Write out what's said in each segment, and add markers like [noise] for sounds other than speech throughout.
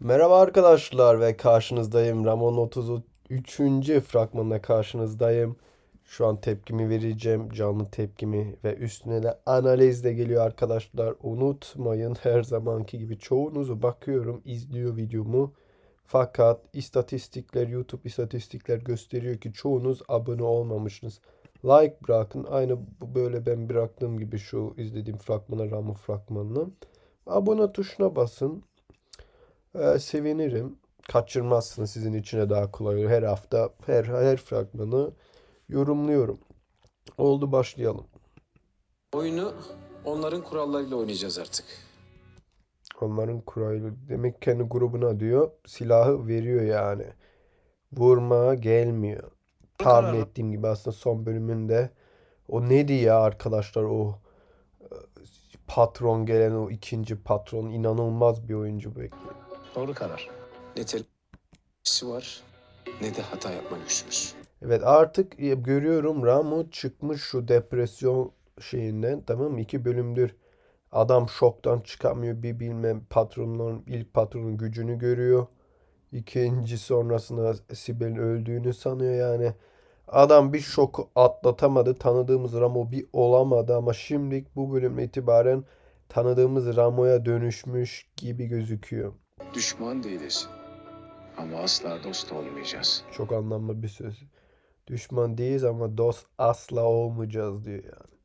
Merhaba arkadaşlar ve karşınızdayım. Ramon 33. fragmanla karşınızdayım. Şu an tepkimi vereceğim. Canlı tepkimi ve üstüne de analiz de geliyor arkadaşlar. Unutmayın her zamanki gibi çoğunuzu bakıyorum izliyor videomu. Fakat istatistikler YouTube istatistikler gösteriyor ki çoğunuz abone olmamışsınız. Like bırakın. Aynı böyle ben bıraktığım gibi şu izlediğim fragmana Ramon fragmanını. Abone tuşuna basın. Ee, sevinirim. Kaçırmazsınız sizin içine daha kolay olur. Her hafta her her fragmanı yorumluyorum. Oldu başlayalım. Oyunu onların kurallarıyla oynayacağız artık. Onların kuraylı demek kendi grubuna diyor. Silahı veriyor yani. Vurma gelmiyor. Tahmin ettiğim gibi aslında son bölümünde o neydi ya arkadaşlar o e, patron gelen o ikinci patron inanılmaz bir oyuncu bu. Doğru karar. Ne telefisi var ne de hata yapma güçümüz. Evet artık e, görüyorum Ramu çıkmış şu depresyon şeyinden tamam mı? İki bölümdür adam şoktan çıkamıyor bir bilmem patronun ilk patronun gücünü görüyor. İkinci sonrasında Sibel'in öldüğünü sanıyor yani. Adam bir şoku atlatamadı. Tanıdığımız Ramo bir olamadı ama şimdi bu bölüm itibaren tanıdığımız Ramo'ya dönüşmüş gibi gözüküyor. Düşman değiliz. Ama asla dost olmayacağız. Çok anlamlı bir söz. Düşman değiliz ama dost asla olmayacağız diyor yani.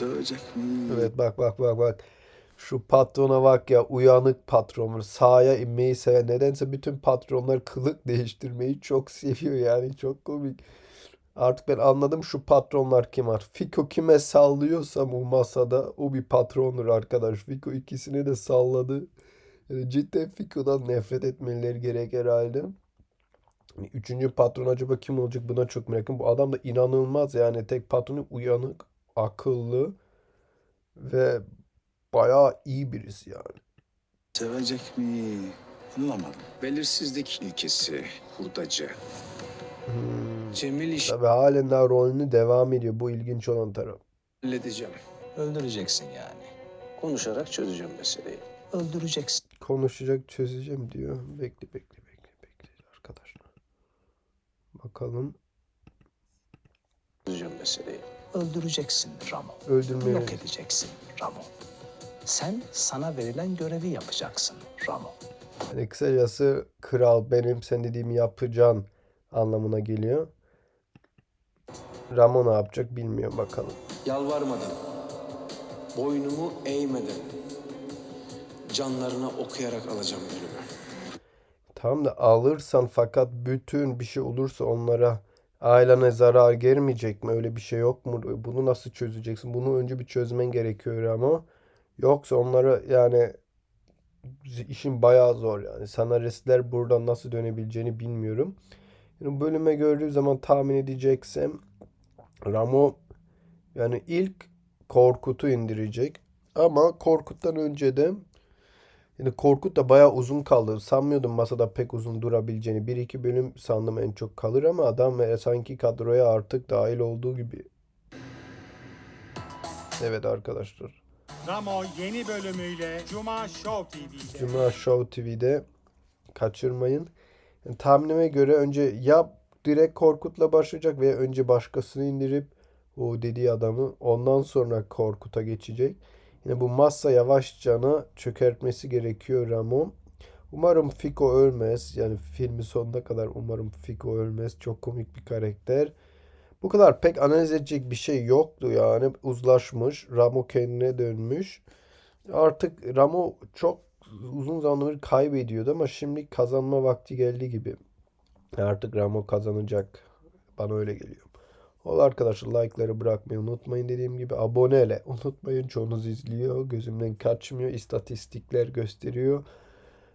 Dövecek mi? Evet bak bak bak bak. Şu patrona bak ya uyanık patron. Sahaya inmeyi seven. Nedense bütün patronlar kılık değiştirmeyi çok seviyor yani. Çok komik. Artık ben anladım şu patronlar kim var. Fiko kime sallıyorsa bu masada o bir patrondur arkadaş. Fiko ikisini de salladı. Yani cidden Fiko'dan nefret etmeleri gerek herhalde. Üçüncü patron acaba kim olacak buna çok merakım. Bu adam da inanılmaz yani tek patronu uyanık, akıllı ve bayağı iyi birisi yani. Sevecek mi? Anlamadım. Belirsizlik ilkesi, hurdacı. Hmm. Cemil işi Tabii halen daha rolünü devam ediyor. Bu ilginç olan taraf. halledeceğim. Öldüreceksin yani. Konuşarak çözeceğim meseleyi. Öldüreceksin. Konuşacak çözeceğim diyor. Bekle bekle bekle bekle arkadaşlar. Bakalım Çözeceğim meseleyi. Öldüreceksin Ramo. öldürmeye Yok edeceksin Ramo. Sen sana verilen görevi yapacaksın Ramo. yani kısacası kral benim sen dediğimi yapacaksın anlamına geliyor. Ramo ne yapacak bilmiyorum bakalım. Yalvarmadan, boynumu eğmeden, canlarına okuyarak alacağım ölümü. Tamam da alırsan fakat bütün bir şey olursa onlara ailene zarar gelmeyecek mi? Öyle bir şey yok mu? Bunu nasıl çözeceksin? Bunu önce bir çözmen gerekiyor ama yoksa onlara yani işin bayağı zor yani. Senaristler buradan nasıl dönebileceğini bilmiyorum. Yani bölüme gördüğü zaman tahmin edeceksem Ramo yani ilk Korkut'u indirecek. Ama Korkut'tan önce de yani Korkut da bayağı uzun kaldı. Sanmıyordum masada pek uzun durabileceğini. Bir iki bölüm sandım en çok kalır ama adam sanki kadroya artık dahil olduğu gibi. Evet arkadaşlar. Ramo yeni bölümüyle Cuma Show TV'de. Cuma Show TV'de kaçırmayın. Yani tahminime göre önce ya direkt Korkut'la başlayacak veya önce başkasını indirip o dediği adamı ondan sonra Korkut'a geçecek. Yine bu masa yavaşçana çökertmesi gerekiyor Ramo. Umarım Fiko ölmez. Yani filmin sonuna kadar umarım Fiko ölmez. Çok komik bir karakter. Bu kadar pek analiz edecek bir şey yoktu yani. Uzlaşmış. Ramo kendine dönmüş. Artık Ramo çok uzun zamandır kaybediyordu ama şimdi kazanma vakti geldi gibi. Artık Ramo kazanacak. Bana öyle geliyor. Ol arkadaşlar like'ları bırakmayı unutmayın dediğim gibi abonele [laughs] unutmayın çoğunuz izliyor gözümden kaçmıyor istatistikler gösteriyor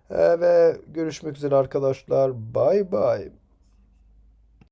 Ee, ve görüşmek üzere arkadaşlar bay bay.